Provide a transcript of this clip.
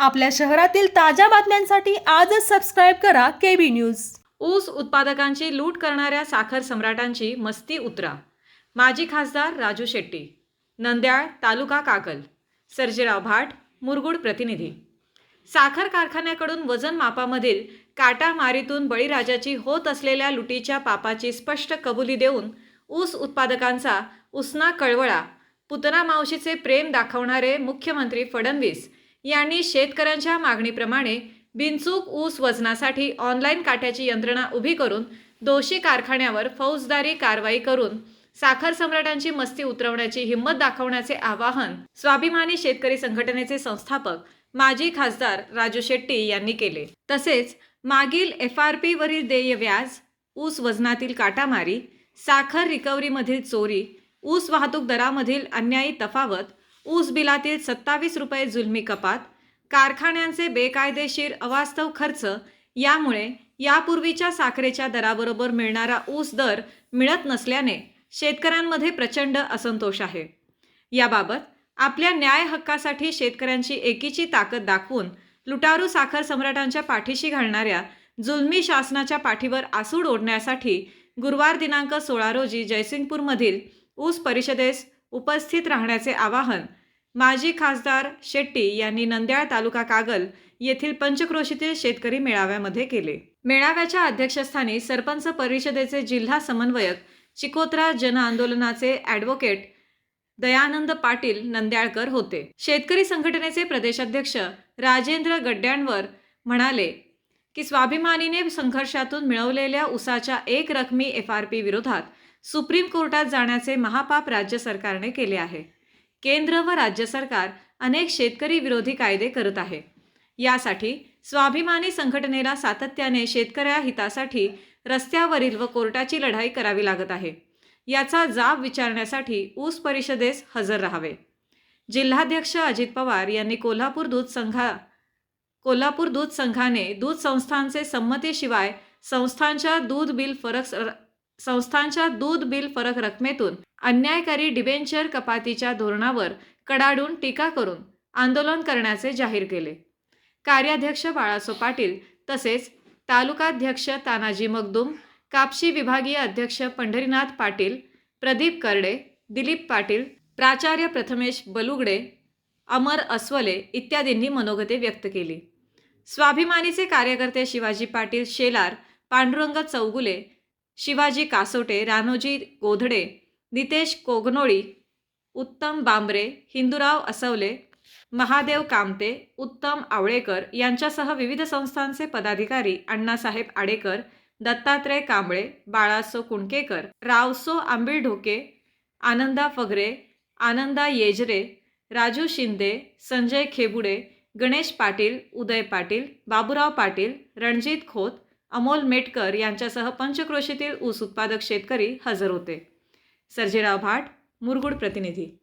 आपल्या शहरातील ताज्या बातम्यांसाठी आजच सबस्क्राईब करा केबी न्यूज ऊस उत्पादकांची लूट करणाऱ्या साखर सम्राटांची मस्ती उतरा. माजी खासदार राजू शेट्टी नंद्याळ तालुका कागल सर्जेराव भाट मुरगुड प्रतिनिधी. साखर कारखान्याकडून वजन मापामधील काटामारीतून बळीराजाची होत असलेल्या लुटीच्या पापाची स्पष्ट कबुली देऊन ऊस उत्पादकांचा उसना कळवळा पुतना मावशीचे प्रेम दाखवणारे मुख्यमंत्री फडणवीस यांनी शेतकऱ्यांच्या मागणीप्रमाणे बिनचूक ऊस वजनासाठी ऑनलाईन काट्याची यंत्रणा उभी करून दोषी कारखान्यावर फौजदारी कारवाई करून साखर सम्राटांची मस्ती उतरवण्याची हिंमत दाखवण्याचे आवाहन स्वाभिमानी शेतकरी संघटनेचे संस्थापक माजी खासदार राजू शेट्टी यांनी केले. तसेच मागील एफ आर पीवरील देय व्याज ऊस वजनातील काटामारी साखर रिकव्हरीमधील चोरी ऊस वाहतूक दरामधील अन्यायी तफावत ऊस बिलातील सत्तावीस रुपये जुलमी कपात कारखान्यांचे बेकायदेशीर अवास्तव खर्च यामुळे यापूर्वीच्या साखरेच्या दराबरोबर मिळणारा ऊस दर मिळत नसल्याने शेतकऱ्यांमध्ये प्रचंड असंतोष आहे. याबाबत आपल्या न्याय हक्कासाठी शेतकऱ्यांची एकीची ताकद दाखवून लुटारू साखर सम्राटांच्या पाठीशी घालणाऱ्या जुलमी शासनाच्या पाठीवर आसूड ओढण्यासाठी गुरुवार दिनांक सोळा रोजी जयसिंगपूरमधील ऊस परिषदेस उपस्थित राहण्याचे आवाहन माजी खासदार शेट्टी यांनी नंद्याळ तालुका कागल येथील पंचक्रोशीतील शेतकरी मेळाव्यामध्ये केले. मेळाव्याच्या अध्यक्षस्थानी सरपंच परिषदेचे जिल्हा समन्वयक चिकोत्रा जन आंदोलनाचे ॲडव्होकेट दयानंद पाटील नंद्याळकर होते. शेतकरी संघटनेचे प्रदेशाध्यक्ष राजेंद्र गड्ड्यांवर म्हणाले की स्वाभिमानीने संघर्षातून मिळवलेल्या उसाच्या एक रकमी एफ आर पी विरोधात सुप्रीम कोर्टात जाण्याचे महापाप राज्य सरकारने केले आहे. केंद्र व राज्य सरकार अनेक शेतकरी विरोधी कायदे करत आहे. यासाठी स्वाभिमानी संघटनेला सातत्याने शेतकऱ्या हितासाठी रस्त्यावरील व कोर्टाची लढाई करावी लागत आहे. याचा जाब विचारण्यासाठी ऊस परिषदेस हजर राहावे. जिल्हाध्यक्ष अजित पवार यांनी कोल्हापूर दूध संघा कोल्हापूर दूध संघाने दूध संस्थांचे संमतीशिवाय संस्थांच्या दूध बिल फरक संस्थांच्या दूध बिल फरक रकमेतून अन्यायकारी डिबेंचर कपातीच्या धोरणावर कडाडून टीका करून आंदोलन करण्याचे जाहीर केले. कार्याध्यक्ष बाळासो पाटील तसेच तालुकाध्यक्ष तानाजी मगदूम कापशी विभागीय अध्यक्ष पंढरीनाथ पाटील प्रदीप करडे दिलीप पाटील प्राचार्य प्रथमेश बलुगडे अमर अस्वले इत्यादींनी मनोगते व्यक्त केली. स्वाभिमानीचे कार्यकर्ते शिवाजी पाटील शेलार पांडुरंग चौगुले शिवाजी कासोटे रानोजी गोधडे नितेश कोगनोळी उत्तम बांबरे हिंदूराव असवले महादेव कामते उत्तम आवळेकर यांच्यासह विविध संस्थांचे पदाधिकारी अण्णासाहेब आडेकर दत्तात्रय कांबळे बाळासो कुणकेकर रावसो आंबिळढोके ढोके आनंदा फगरे आनंदा येजरे राजू शिंदे संजय खेबुडे गणेश पाटील उदय पाटील बाबुराव पाटील रणजित खोत अमोल मेटकर यांच्यासह पंचक्रोशीतील ऊस उत्पादक शेतकरी हजर होते. सर्जेराव भाट मुरगुड प्रतिनिधी.